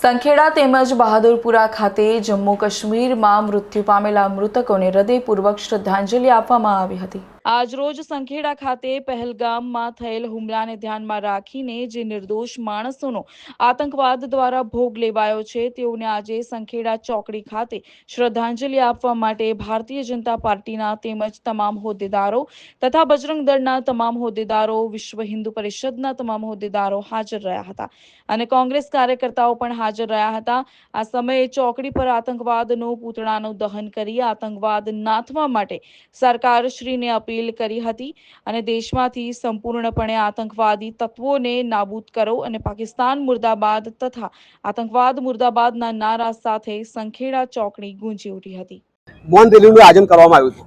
સંખેડા તેમજ બહાદુરપુરા ખાતે જમ્મુ કાશ્મીરમાં મૃત્યુ પામેલા મૃતકોને હૃદયપૂર્વક શ્રદ્ધાંજલિ આપવામાં આવી હતી. આજરોજ સંખેડા ખાતે પહેલગામમાં થયેલ હુમલાને ધ્યાનમાં રાખીને જે નિર્દોષ માણસોનો આતંકવાદ દ્વારા ભોગ લેવાયો છે, તેઓને આજે સંખેડા ચોકડી ખાતે શ્રદ્ધાંજલિ આપવા માટે ભારતીય જનતા પાર્ટીના તેમજ તમામ હોદ્દેદારો તથા બજરંગ દળના તમામ હોદ્દેદારો, વિશ્વ હિન્દુ પરિષદના તમામ હોદ્દેદારો હાજર રહ્યા હતા અને કોંગ્રેસ કાર્યકર્તાઓ પણ હાજર રહ્યા હતા. આ સમયે ચોકડી પર આતંકવાદનો પૂતળાનું દહન કરી આતંકવાદ નાથવા માટે સરકારશ્રીને અપીલ કરી હતી અને દેશમાંથી સંપૂર્ણપણે આતંકવાદી તત્વોને નાબૂદ કરો અને પાકિસ્તાન મુર્દાબાદ તથા આતંકવાદ મુર્દાબાદના નારા સાથે સંખેડા ચોકડી ગુંજી ઉઠી હતી. મૌન રેલીનું આયોજન કરવામાં આવ્યું હતું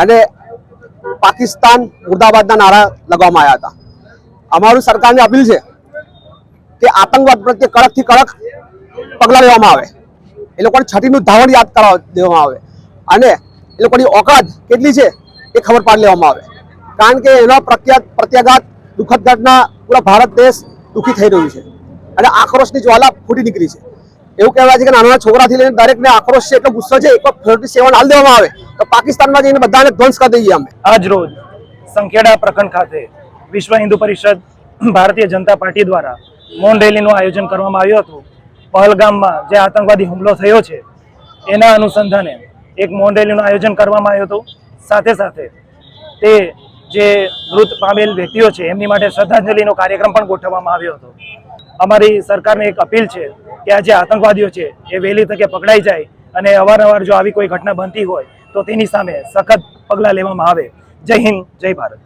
અને પાકિસ્તાન મુર્દાબાદના નારા લગાવવામાં આવ્યા હતા. અમારું સરકારને અપીલ છે કે આતંકવાદ પ્રત્યે કડકથી કડક પગલાં લેવામાં આવે. એ લોકોને છઠ્ઠીનું ધાવણ યાદ કરાવ દેવામાં આવે. અને એ લોકોની ઓકાત કેટલી છે એ ખબર પાડી લેવામાં આવે. કારણ કે એનો પ્રત્યાઘાત પ્રત્યાઘાત, દુઃખદ ઘટના પૂરા ભારત દેશ દુઃખી થઈ રહ્યું છે. અને આક્રોશની જ્વાલા ફૂટી નીકળી છે. એવું કહેવાય છે કે નાના છોકરાથી લઈને દરેકને આક્રોશ છે, એટલો ગુસ્સો છે, એક ફોર્ટી સેવન હાલ દેવામાં આવે, તો પાકિસ્તાનમાં જઈને બધાને ધ્વંસ કરી દઈએ અમે. આજ રોજ સંખેડા પ્રખંડ ખાતે વિશ્વ હિન્દુ પરિષદ ભારતીય જનતા પાર્ટી દ્વારા મૌન રેલીનું આયોજન કરવામાં આવ્યું હતું. પહલગામમાં જે આતંકવાદી હુમલો થયો છે, એના અનુસંધાને એક મૌન રેલીનું આયોજન કરવામાં આવ્યું હતું. સાથે સાથે તે જે મૃત પામેલ વ્યક્તિઓ છે, એમની માટે શ્રદ્ધાંજલિનો કાર્યક્રમ પણ ગોઠવવામાં આવ્યો હતો. અમારી સરકારને એક અપીલ છે કે આ જે આતંકવાદીઓ છે, એ વહેલી તકે પકડાઈ જાય અને અવારનવાર જો આવી કોઈ ઘટના બનતી હોય, તો તેની સામે સખત પગલાં લેવામાં આવે. જય હિન્દ, જય ભારત.